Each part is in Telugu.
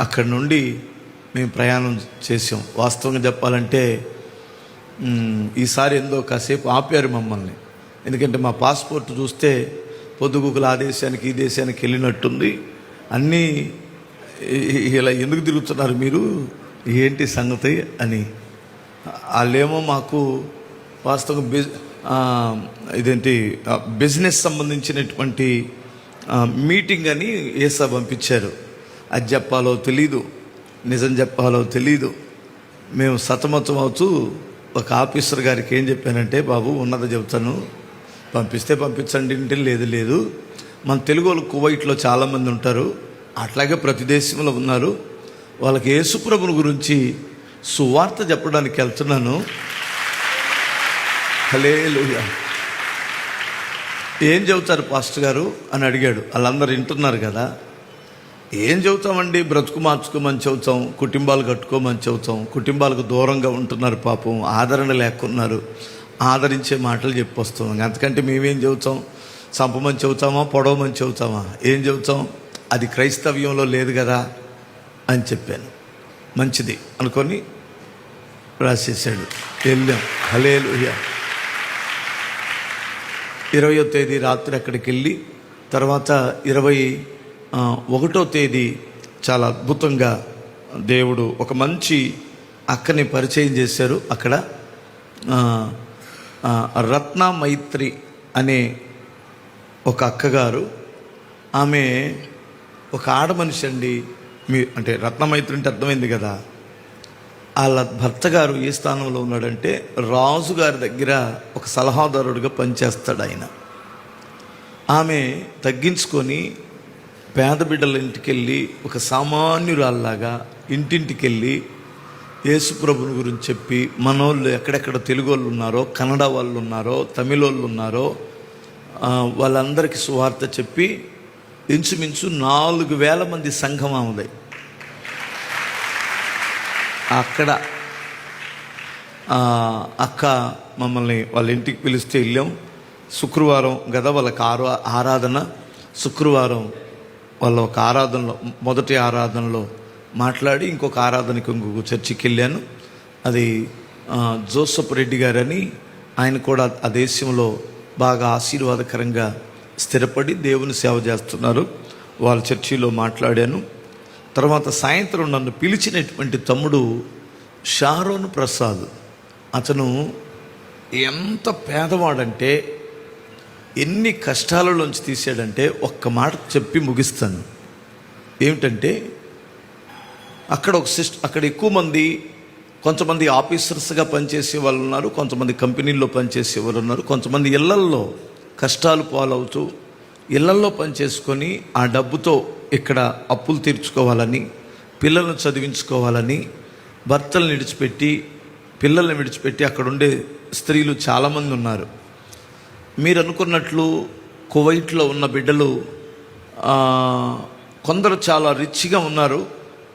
అక్కడి నుండి మేము ప్రయాణం చేసాం వాస్తవంగా చెప్పాలంటే ఈసారి ఏందో కాసేపు ఆపారు మమ్మల్ని. ఎందుకంటే మా పాస్పోర్ట్ చూస్తే పొద్దుగుకుల ఆ దేశానికి ఈ దేశానికి వెళ్ళినట్టుంది. అన్నీ ఇలా ఎందుకు తిరుగుతున్నారు మీరు? ఏంటి సంగతి అని. వాళ్ళేమో మాకు వాస్తవం బిజ్ ఇదేంటి బిజినెస్ సంబంధించినటువంటి మీటింగ్ అని ఏసా పంపించారు. అది చెప్పాలో తెలీదు నిజం చెప్పాలో తెలీదు. మేము సతమతం అవుతూ ఒక ఆఫీసర్ గారికి ఏం చెప్పానంటే బాబు ఉన్నది చెబుతాను పంపిస్తే పంపించండి. అంటే లేదు లేదు. మన తెలుగు వాళ్ళు కువైట్లో చాలామంది ఉంటారు. అట్లాగే ప్రతి దేశంలో ఉన్నారు. వాళ్ళకి యేసుప్రభుని గురించి సువార్త చెప్పడానికి వెళ్తున్నాను. హలేలుయా ఏం చెబుతారు పాస్టర్ గారు? అని అడిగాడు. వాళ్ళందరూ వింటున్నారు కదా. ఏం చెబుతామండి? బ్రతుకు మార్చుకోమని చెబుతాం కుటుంబాలు కట్టుకోమని చెబుతాం కుటుంబాలకు దూరంగా ఉంటున్నారు పాపం ఆదరణ లేకున్నారు ఆదరించే మాటలు చెప్పొస్తాం అంతకంటే మేమేం చెబుతాం? చంపమని చెబుతామా? పొడవమని చెబుతామా? ఏం చెబుతాం? అది క్రైస్తవ్యంలో లేదు కదా అని చెప్పాను. మంచిది అనుకొని రాసేసాడు వెళ్ళాం. హలేలు ఇరవయో తేదీ రాత్రి అక్కడికి వెళ్ళి తర్వాత ఇరవై ఒకటో తేదీ చాలా అద్భుతంగా దేవుడు ఒక మంచి అక్కని పరిచయం చేశారు. అక్కడ రత్న మైత్రి అనే ఒక అక్కగారు. ఆమె ఒక ఆడ మనిషి అండి. మీ అంటే రత్నమైత్రి అంటే అర్థమైంది కదా. వాళ్ళ భర్త గారు ఏ స్థానంలో ఉన్నాడంటే రాజుగారి దగ్గర ఒక సలహాదారుడిగా పనిచేస్తాడు ఆయన ఆమె తగ్గించుకొని పేద బిడ్డల ఇంటికి వెళ్ళి ఒక సామాన్యురాల్లాగా ఇంటింటికి వెళ్ళి యేసుప్రభుని గురించి చెప్పి మనోళ్ళు ఎక్కడెక్కడ తెలుగు వాళ్ళు ఉన్నారో కన్నడ వాళ్ళు ఉన్నారో తమిళ వాళ్ళు ఉన్నారో వాళ్ళందరికీ సువార్త చెప్పి ఇంచుమించు నాలుగు వేల మంది సంఘం ఆమెది. అక్కడ అక్క మమ్మల్ని వాళ్ళ ఇంటికి పిలిస్తే వెళ్ళాం. శుక్రవారం గదా వాళ్ళకి ఆరో ఆరాధన. శుక్రవారం వాళ్ళ ఒక ఆరాధనలో మొదటి ఆరాధనలో మాట్లాడి ఇంకొక ఆరాధనకి ఇంకొక చర్చికి వెళ్ళాను. అది ఆ, జోసఫ్ రెడ్డి గారని ఆయన కూడా ఆ దేశంలో బాగా ఆశీర్వాదకరంగా స్థిరపడి దేవుని సేవ చేస్తున్నారు. వాళ్ళ చర్చిలో మాట్లాడాను. తర్వాత సాయంత్రం నన్ను పిలిచినటువంటి తమ్ముడు షారోన్ ప్రసాద్. అతను ఎంత పేదవాడంటే ఎన్ని కష్టాలలోంచి తీసాడంటే ఒక్క మాట చెప్పి ముగిస్తాను. ఏమిటంటే అక్కడ ఒక సిస్ట్ అక్కడ ఎక్కువ మంది కొంతమంది ఆఫీసర్స్గా పనిచేసే వాళ్ళు ఉన్నారు కొంతమంది కంపెనీల్లో పనిచేసే వాళ్ళు ఉన్నారు కొంతమంది ఇళ్ళల్లో కష్టాలు పాలవుతూ ఇళ్ళల్లో పనిచేసుకొని ఆ డబ్బుతో ఇక్కడ అప్పులు తీర్చుకోవాలని పిల్లలను చదివించుకోవాలని భర్తలను విడిచిపెట్టి పిల్లల్ని విడిచిపెట్టి అక్కడ ఉండే స్త్రీలు చాలామంది ఉన్నారు. మీరు అనుకున్నట్లు కువైట్లో ఉన్న బిడ్డలు కొందరు చాలా రిచ్గా ఉన్నారు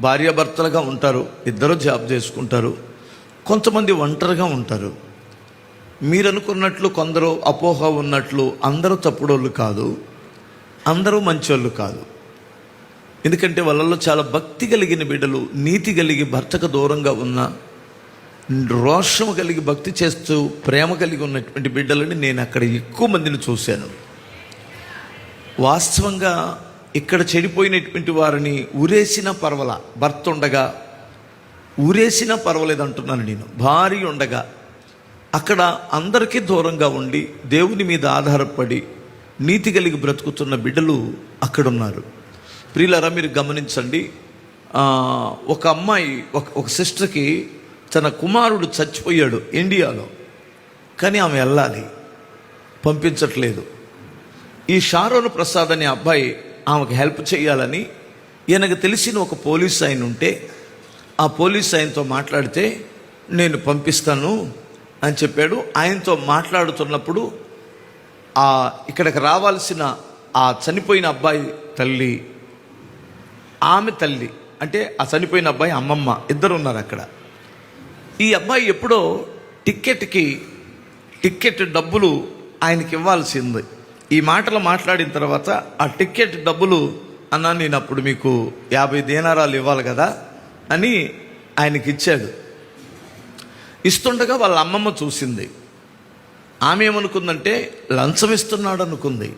భార్యాభర్తలుగా ఉంటారు ఇద్దరు జాబ్ చేసుకుంటారు కొంతమంది ఒంటరిగా ఉంటారు. మీరు అనుకున్నట్లు కొందరు అపోహ ఉన్నట్లు అందరూ తప్పుడోళ్ళు కాదు అందరూ మంచోళ్ళు కాదు. ఎందుకంటే వాళ్ళల్లో చాలా భక్తి కలిగిన బిడ్డలు నీతి కలిగి భర్తకు దూరంగా ఉన్న రోషం కలిగి భక్తి చేస్తూ ప్రేమ కలిగి ఉన్నటువంటి బిడ్డలని నేను అక్కడ ఎక్కువ మందిని చూశాను. వాస్తవంగా ఇక్కడ చెడిపోయినటువంటి వారిని ఉరేసిన పర్వల భర్త ఉండగా ఊరేసినా పర్వాలేదు అంటున్నాను నేను. భార్య ఉండగా అక్కడ అందరికీ దూరంగా ఉండి దేవుని మీద ఆధారపడి నీతి కలిగి బ్రతుకుతున్న బిడ్డలు అక్కడున్నారు. ప్రియులరా మీరు గమనించండి ఒక అమ్మాయి ఒక ఒక సిస్టర్కి తన కుమారుడు చచ్చిపోయాడు ఇండియాలో. కానీ ఆమె వెళ్ళాలి. పంపించట్లేదు. ఈ షారోను ప్రసాద్ అనే అబ్బాయి ఆమెకు హెల్ప్ చేయాలని ఈయనకు తెలిసిన ఒక పోలీస్ ఆయన ఉంటే ఆ పోలీస్ ఆయనతో మాట్లాడితే నేను పంపిస్తాను అని చెప్పాడు. ఆయనతో మాట్లాడుతున్నప్పుడు ఆ ఇక్కడికి రావాల్సిన ఆ చనిపోయిన అబ్బాయి తల్లి ఆమె తల్లి అంటే ఆ చనిపోయిన అబ్బాయి అమ్మమ్మ ఇద్దరు ఉన్నారు అక్కడ. ఈ అమ్మాయి ఎప్పుడో టిక్కెట్కి టిక్కెట్ డబ్బులు ఆయనకి ఇవ్వాల్సింది. ఈ మాటలు మాట్లాడిన తర్వాత ఆ టిక్కెట్ డబ్బులు అన్న నేను అప్పుడు మీకు యాభై దేనారాలు ఇవ్వాలి కదా అని ఆయనకి ఇచ్చాడు. ఇస్తుండగా వాళ్ళ అమ్మమ్మ చూసింది. ఆమె ఏమనుకుందంటే లంచం ఇస్తున్నాడు అనుకుంది.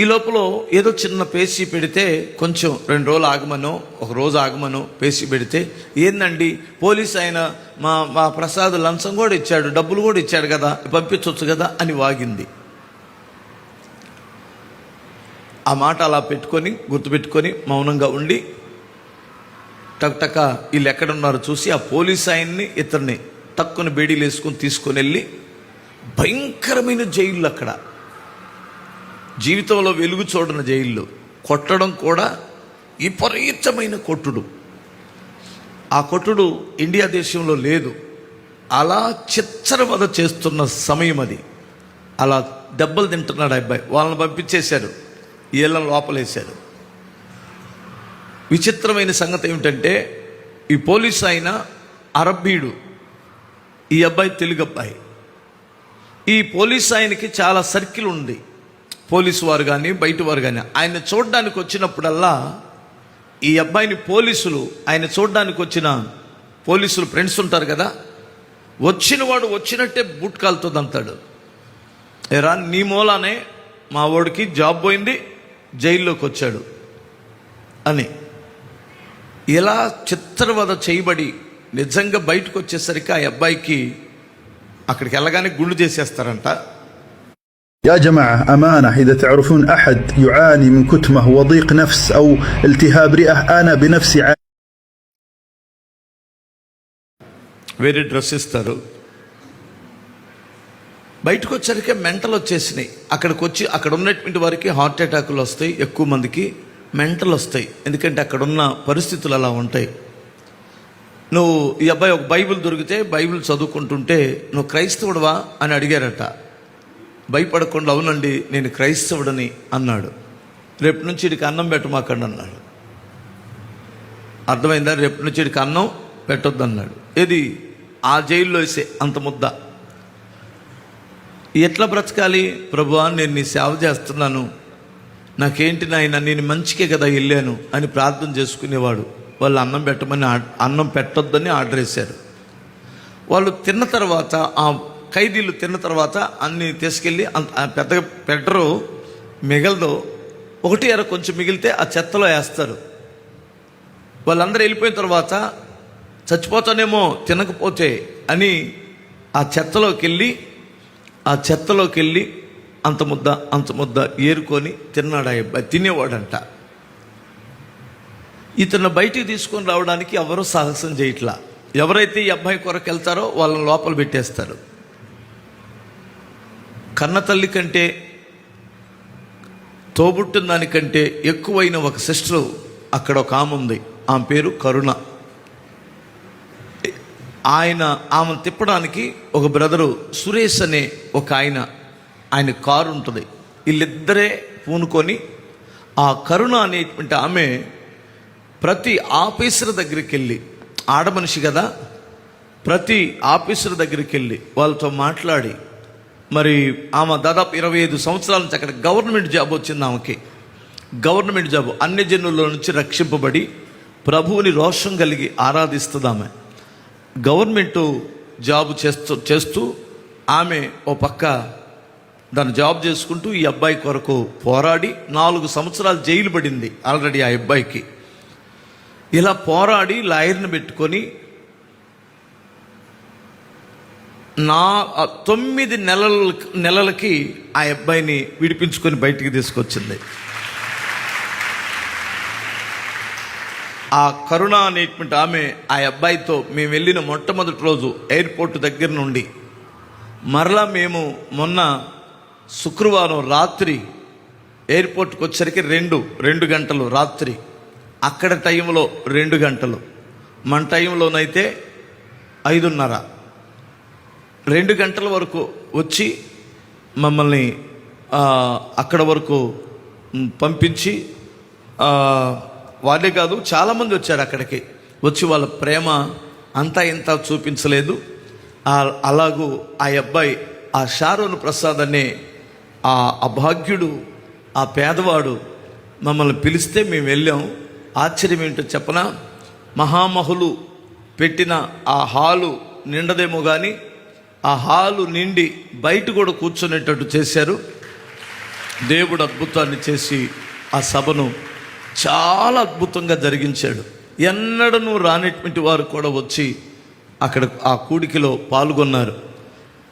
ఈ లోపల ఏదో చిన్న పేసి పెడితే కొంచెం రెండు రోజులు ఆగమనో ఒక రోజు ఆగమనో పేసి పెడితే ఏందండి? పోలీస్ ఆయన మా మా ప్రసాద్ లంచం కూడా ఇచ్చాడు డబ్బులు కూడా ఇచ్చాడు కదా పంపించవచ్చు కదా అని వాగింది. ఆ మాట అలా పెట్టుకొని గుర్తుపెట్టుకొని మౌనంగా ఉండి టక్ వీళ్ళు ఎక్కడున్నారో చూసి ఆ పోలీస్ ఆయన్ని ఇతన్ని తక్కువ బేడీలు వేసుకొని తీసుకొని వెళ్ళి భయంకరమైన జైలు అక్కడ. జీవితంలో వెలుగు చూడని జైల్లో కొట్టడం కూడా విపరీతమైన కొట్టుడు. ఆ కొట్టుడు ఇండియా దేశంలో లేదు. అలా చిచ్చరవద చేస్తున్న సమయం అది. అలా దెబ్బలు తింటున్నాడు ఆ అబ్బాయి. వాళ్ళని పంపించేశారు. వీళ్ళని లోపలేశారు. విచిత్రమైన సంగతి ఏమిటంటే ఈ పోలీస్ ఆయన అరబ్బీడు. ఈ అబ్బాయి తెలుగు అబ్బాయి. ఈ పోలీస్ ఆయనకి చాలా సర్కిల్ ఉంది. పోలీసు వారు కానీ బయట వారు కానీ ఆయన చూడడానికి వచ్చినప్పుడల్లా ఈ అబ్బాయిని పోలీసులు ఆయన చూడడానికి వచ్చిన పోలీసులు ఫ్రెండ్స్ ఉంటారు కదా వచ్చిన వాడు వచ్చినట్టే బూట్ కాలుతుంది అంటాడు. ఎరా నీ మూలానే మా వాడికి జాబ్ పోయింది జైల్లోకి వచ్చాడు అని. ఇలా చిత్రవద చేయబడి నిజంగా బయటకు వచ్చేసరికి ఆ అబ్బాయికి అక్కడికి వెళ్ళగానే గుండు చేసేస్తారంట. يا جماعة أمانة إذا تعرفون أحد يعاني من كتمة وضيق نفس أو التهاب رئة أنا بنفسي عاني వేరే డ్రెస్ ఇస్తారు బయటకు వచ్చరికి మెంటల్ వచ్చేసినాయి అక్కడికి వచ్చి అక్కడ ఉన్నటువంటి వారికి హార్ట్ అటాకులు వస్తాయి ఎక్కువ మందికి మెంటల్ వస్తాయి ఎందుకంటే అక్కడ ఉన్న పరిస్థితులు అలా ఉంటాయి నువ్వు ఈ అబ్బాయి ఒక బైబిల్ దొరికితే బైబిల్ చదువుకుంటుంటే నువ్వు క్రైస్తవుడువా అని అడిగారట భయపడకుండా అవునండి నేను క్రైస్తవుడని అన్నాడు. రేపు నుంచి ఇడికి అన్నం పెట్టమాకండి అన్నాడు. అర్థమైందా? రేపు నుంచి ఇడికి అన్నం పెట్టొద్దు అన్నాడు ఏది? ఆ జైల్లో వేసే అంత ముద్ద. ఎట్లా బ్రతకాలి? ప్రభువా నేను నీ సేవ చేస్తున్నాను. నాకేంటి నాయన నేను మంచికే కదా వెళ్ళాను అని ప్రార్థన చేసుకునేవాడు. వాళ్ళు అన్నం పెట్టమని అన్నం పెట్టొద్దని ఆర్డర్ వేశారు. వాళ్ళు తిన్న తర్వాత ఆ ఖైదీలు తిన్న తర్వాత అన్ని తీసుకెళ్ళి అంత- పెద్దగా పెట్టరు మిగలదు. ఒకటి అర కొంచెం మిగిలితే ఆ చెత్తలో వేస్తారు. వాళ్ళందరూ వెళ్ళిపోయిన తర్వాత చచ్చిపోతానేమో తినకపోతే అని ఆ చెత్తలోకి వెళ్ళి ఆ చెత్తలోకి వెళ్ళి అంత ముద్ద అంత ముద్ద ఏరుకొని తిన్నాడు ఆ అబ్బాయి తినేవాడంట. ఇతను బయటికి తీసుకొని రావడానికి ఎవరూ సాహసం చేయట్లా? ఎవరైతే ఈ అబ్బాయి కొరకు వెళ్తారో వాళ్ళని లోపల పెట్టేస్తారు. కన్న తల్లి కంటే తోబుట్టిన దానికంటే ఎక్కువైన ఒక సిస్టర్ అక్కడ ఒక ఆమె ఉంది. ఆమె పేరు కరుణ. ఆయన ఆమె తిప్పడానికి ఒక బ్రదరు సురేష్ అనే ఒక ఆయన ఆయన కారు ఉంటుంది. వీళ్ళిద్దరే పూనుకొని ఆ కరుణ అనేటువంటి ఆమె ప్రతి ఆఫీసర్ దగ్గరికి వెళ్ళి ఆడమనిషి కదా ప్రతి ఆఫీసర్ దగ్గరికి వెళ్ళి వాళ్ళతో మాట్లాడి మరి ఆమె దాదాపు ఇరవై ఐదు సంవత్సరాల నుంచి అక్కడ గవర్నమెంట్ జాబ్ వచ్చింది ఆమెకి. గవర్నమెంట్ జాబ్ అన్ని జనుల నుంచి రక్షింపబడి ప్రభువుని రోషం కలిగి ఆరాధిస్తుంది ఆమె. గవర్నమెంట్ జాబ్ చేస్తూ చేస్తూ ఆమె ఓ పక్క దాన్ని జాబ్ చేసుకుంటూ ఈ అబ్బాయి కొరకు పోరాడి నాలుగు సంవత్సరాలు జైలు పడింది ఆల్రెడీ ఆ అబ్బాయికి. ఇలా పోరాడి లాయర్ని పెట్టుకొని నా తొమ్మిది నెలల నెలలకి ఆ అబ్బాయిని విడిపించుకొని బయటికి తీసుకొచ్చింది. ఆ కరుణ అనేటువంటి ఆమె ఆ అబ్బాయితో మేము వెళ్ళిన మొట్టమొదటి రోజు ఎయిర్పోర్ట్ దగ్గర నుండి. మరలా మేము మొన్న శుక్రవారం రాత్రి ఎయిర్పోర్ట్కి వచ్చేసరికి రెండు రెండు గంటలు రాత్రి. అక్కడ టైంలో రెండు గంటలు. మన టైంలోనైతే ఐదున్నర. రెండు గంటల వరకు వచ్చి మమ్మల్ని అక్కడ వరకు పంపించి వాళ్ళే కాదు చాలామంది వచ్చారు అక్కడికి. వచ్చి వాళ్ళ ప్రేమ అంతా ఇంత చూపించలేదు. అలాగూ ఆ అబ్బాయి ఆ షారోను ప్రసాద్ అనే ఆ అభాగ్యుడు ఆ పేదవాడు మమ్మల్ని పిలిస్తే మేము వెళ్ళాం. ఆశ్చర్యం ఏంటో చెప్పనా? మహామహులు పెట్టిన ఆ హాలు నిండదేమో కానీ ఆ హాలు నిండి బయట కూడా కూర్చునేటట్టు చేశారు. దేవుడు అద్భుతాన్ని చేసి ఆ సభను చాలా అద్భుతంగా జరిగించాడు. ఎన్నడను రానటువంటి వారు కూడా వచ్చి అక్కడ ఆ కూడికిలో పాల్గొన్నారు.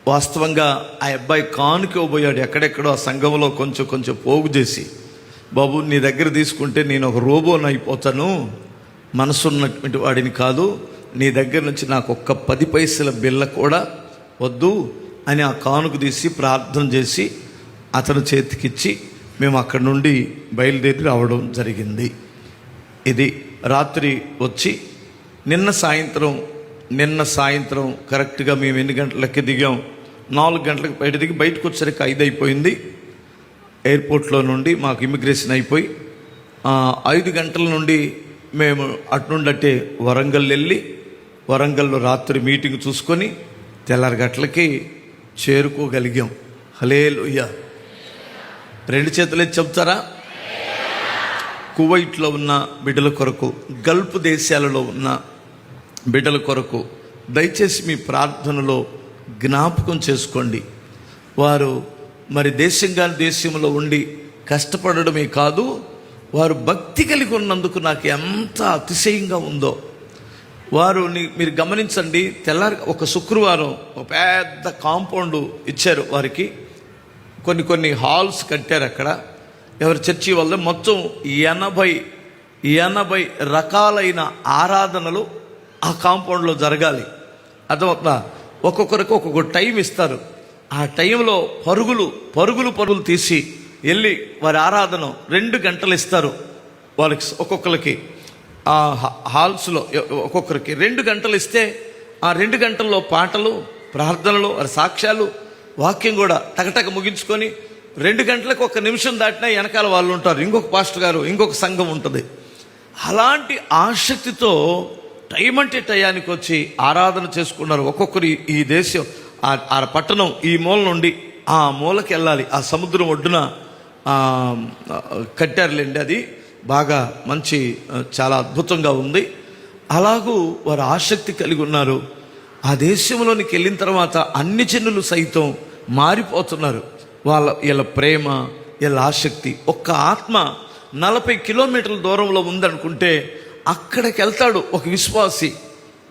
వాస్తవంగా ఆ అబ్బాయి కానుక ఎక్కడెక్కడో ఆ సంఘంలో కొంచెం కొంచెం పోగు చేసి బాబు నీ దగ్గర తీసుకుంటే నేను ఒక రోబోన్ అయిపోతాను. మనసున్నటువంటి వాడిని కాదు. నీ దగ్గర నుంచి నాకు ఒక్క పది పైసల బిల్ల కూడా వద్దు అని ఆ కానుక తీసి ప్రార్థన చేసి అతను చేతికిచ్చి మేము అక్కడి నుండి బయలుదేరి రావడం జరిగింది. ఇది రాత్రి వచ్చి నిన్న సాయంత్రం నిన్న సాయంత్రం కరెక్ట్గా మేము ఎన్ని గంటలకి దిగాం? నాలుగు గంటలకు బయట దిగి బయటకు వచ్చేసరికి ఐదు అయిపోయింది. ఎయిర్పోర్ట్లో నుండి మాకు ఇమిగ్రేషన్ అయిపోయి ఐదు గంటల నుండి మేము అటు నుండి అట్టే వరంగల్ వెళ్ళి వరంగల్లో రాత్రి మీటింగ్ చూసుకొని తెల్లారిగట్లకి చేరుకోగలిగాం. హలే రెండు చేతులే చెప్తారా కువైట్లో ఉన్న బిడ్డల కొరకు గల్ఫ్ దేశాలలో ఉన్న బిడ్డల కొరకు దయచేసి మీ ప్రార్థనలో జ్ఞాపకం చేసుకోండి. వారు మరి దేశంగా దేశంలో ఉండి కష్టపడడమే కాదు వారు భక్తి కలిగి ఉన్నందుకు నాకు ఎంత అతిశయంగా ఉందో వారు మీరు గమనించండి తెల్లారి ఒక శుక్రవారం ఒక పెద్ద కాంపౌండ్ ఇచ్చారు వారికి. కొన్ని కొన్ని హాల్స్ కట్టారు అక్కడ. ఎవరి చర్చి వల్ల మొత్తం ఎనభై ఎనభై రకాలైన ఆరాధనలు ఆ కాంపౌండ్లో జరగాలి. అర్థమవుతుందా? ఒక్కొక్కరికి ఒక్కొక్క టైం ఇస్తారు. ఆ టైంలో పరుగులు పరుగులు పరుగులు తీసి వెళ్ళి వారి ఆరాధన రెండు గంటలు ఇస్తారు. వాళ్ళకి ఒక్కొక్కరికి. ఆ హాల్స్లో ఒక్కొక్కరికి రెండు గంటలు ఇస్తే ఆ రెండు గంటల్లో పాటలు ప్రార్థనలు సాక్ష్యాలు వాక్యం కూడా టకటక ముగించుకొని రెండు గంటలకు ఒక నిమిషం దాటినా వెనకాల వాళ్ళు ఉంటారు. ఇంకొక పాస్టర్ గారు ఇంకొక సంఘం ఉంటుంది. అలాంటి ఆసక్తితో టైం అంటే టయానికి వచ్చి ఆరాధన చేసుకున్నారు ఒక్కొక్కరు ఈ- దేశం ఆ- ఆ పట్టణం ఈ మూల నుండి. ఆ మూలకి వెళ్ళాలి ఆ సముద్రం ఒడ్డున కట్టారులేండి అది. బాగా మంచి చాలా అద్భుతంగా ఉంది. అలాగూ వారు ఆసక్తి కలిగి ఉన్నారు. ఆ దేశంలోనికి వెళ్ళిన తర్వాత అన్ని జనులు సైతం మారిపోతున్నారు. వాళ్ళ వీళ్ళ ప్రేమ వీళ్ళ ఆసక్తి. ఒక్క ఆత్మ నలభై కిలోమీటర్ల దూరంలో ఉందనుకుంటే అక్కడికి వెళ్తాడు ఒక విశ్వాసి.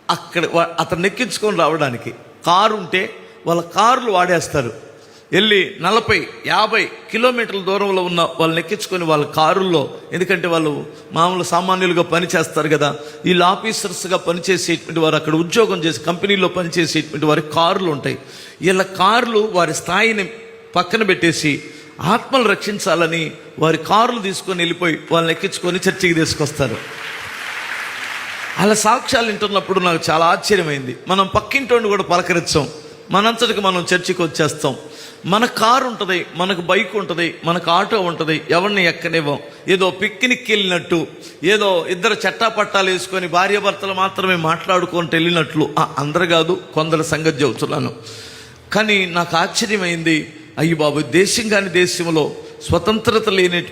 అక్కడ అతను ఎక్కించుకొని రావడానికి. కారు ఉంటే వాళ్ళ కార్లు వాడేస్తారు. వెళ్ళి నలభై యాభై కిలోమీటర్ల దూరంలో ఉన్న వాళ్ళని ఎక్కించుకొని వాళ్ళ కారుల్లో ఎందుకంటే వాళ్ళు మామూలు సామాన్యులుగా పనిచేస్తారు కదా వీళ్ళు ఆఫీసర్స్గా పనిచేసేటువంటి వారు అక్కడ ఉద్యోగం చేసి కంపెనీలో పనిచేసేటువంటి వారి కార్లు ఉంటాయి. వీళ్ళ కార్లు వారి స్థాయిని పక్కన పెట్టేసి ఆత్మలు రక్షించాలని వారి కార్లు తీసుకొని వెళ్ళిపోయి వాళ్ళని ఎక్కించుకొని చర్చికి తీసుకొస్తారు. అలా సాక్ష్యాలు వింటున్నప్పుడు నాకు చాలా ఆశ్చర్యమైంది. మనం పక్కింటోని కూడా పలకరించాం. మనంతటికి మనం చర్చికి వచ్చేస్తాం. మన కారు ఉంటుంది మనకు బైక్ ఉంటుంది మనకు ఆటో ఉంటుంది ఎవరిని ఎక్కనివ్వం. ఏదో పిక్నిక్ వెళ్ళినట్టు ఏదో ఇద్దరు చట్టా పట్టాలు వేసుకొని భార్యాభర్తలు మాత్రమే మాట్లాడుకొని వెళ్ళినట్లు. అందరు కాదు కొందరు సంగతి చెబుతున్నాను. కానీ నాకు ఆశ్చర్యమైంది అయ్యి బాబు దేశం కాని దేశంలో స్వతంత్రత లేని